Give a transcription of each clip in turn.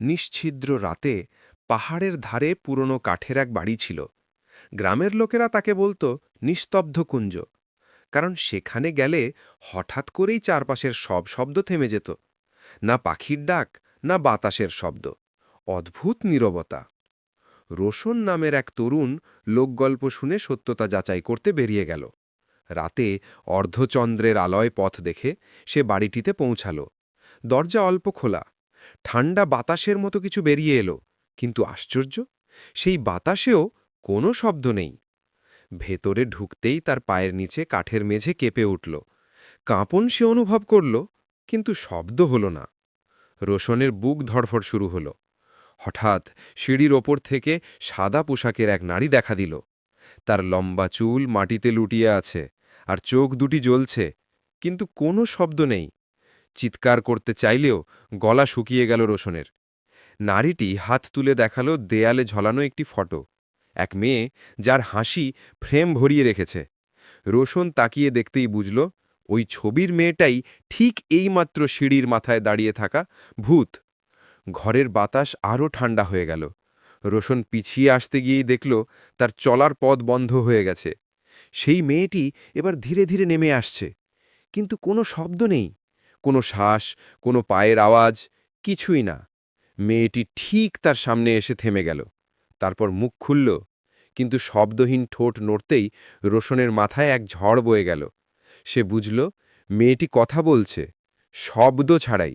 নিশ্ছিদ্র রাতে পাহাড়ের ধারে পুরনো কাঠের এক বাড়ি ছিল। গ্রামের লোকেরা তাকে বলতো নিস্তব্ধ কুঞ্জ, কারণ সেখানে গেলে হঠাৎ করেই চারপাশের সব শব্দ থেমে যেত, না পাখির ডাক, না বাতাসের শব্দ। অদ্ভুত নীরবতা। রোশন নামের এক তরুণ লোকগল্প শুনে সত্যতা যাচাই করতে বেরিয়ে গেল। রাতে অর্ধচন্দ্রের আলয় পথ দেখে সে বাড়িটিতে পৌঁছাল। দরজা অল্প খোলা ঠান্ডা বাতাসের মতো কিছু বেরিয়ে এলো। কিন্তু আশ্চর্য, সেই বাতাসেও কোনো শব্দ নেই। ভেতরে ঢুকতেই তার পায়ের নিচে কাঠের মেঝে কেঁপে উঠল। কাঁপন সে অনুভব করল, কিন্তু শব্দ হল না। রোশনের বুক ধড়ফড় শুরু হল। হঠাৎ সিঁড়ির ওপর থেকে সাদা পোশাকের এক নারী দেখা দিল। তার লম্বা চুল মাটিতে লুটিয়ে আছে, আর চোখ দুটি জ্বলছে, কিন্তু কোনো শব্দ নেই। চিৎকার করতে চাইলেও গলা শুকিয়ে গেল রোশনের। নারীটি হাত তুলে দেখাল দেয়ালে ঝলানো একটি ফটো। এক মেয়ে যার হাসি ফ্রেম ভরিয়ে রেখেছে। রোশন তাকিয়ে দেখতেই বুঝল, ওই ছবির মেয়েটাই ঠিক এইমাত্র সিঁড়ির মাথায় দাঁড়িয়ে থাকা ভূত। ঘরের বাতাস আরও ঠান্ডা হয়ে গেল। রোশন পিছিয়ে আসতে গিয়েই দেখল, তার চলার পথ বন্ধ হয়ে গেছে। সেই মেয়েটি এবার ধীরে ধীরে নেমে আসছে। কিন্তু কোনো শব্দ নেই। কোনো শ্বাস, কোনো পায়ের আওয়াজ, কিছুই না। মেয়েটি ঠিক তার সামনে এসে থেমে গেল। তারপর মুখ খুলল, কিন্তু শব্দহীন ঠোঁট নড়তেই রোশনের মাথায় এক ঝড় বয়ে গেল। সে বুঝল, মেয়েটি কথা বলছে, শব্দ ছাড়াই।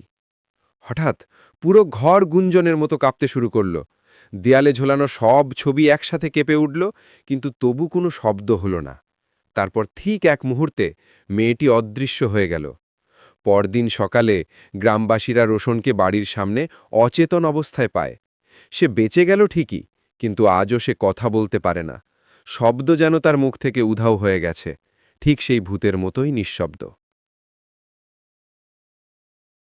হঠাৎ পুরো ঘর গুঞ্জনের মতো কাঁপতে শুরু করল। দেয়ালে ঝোলানো সব ছবি একসাথে কেঁপে উঠল, কিন্তু তবু কোনো শব্দ হল না। তারপর ঠিক এক মুহূর্তে মেয়েটি অদৃশ্য হয়ে গেল। পরদিন সকালে গ্রামবাসীরা রোশনকে বাড়ির সামনে অচেতন অবস্থায় পায়। সে বেঁচে গেল ঠিকই, কিন্তু আজও সে কথা বলতে পারে না। শব্দ যেন তার মুখ থেকে উধাও হয়ে গেছে, ঠিক সেই ভূতের মতোই নিঃশব্দ।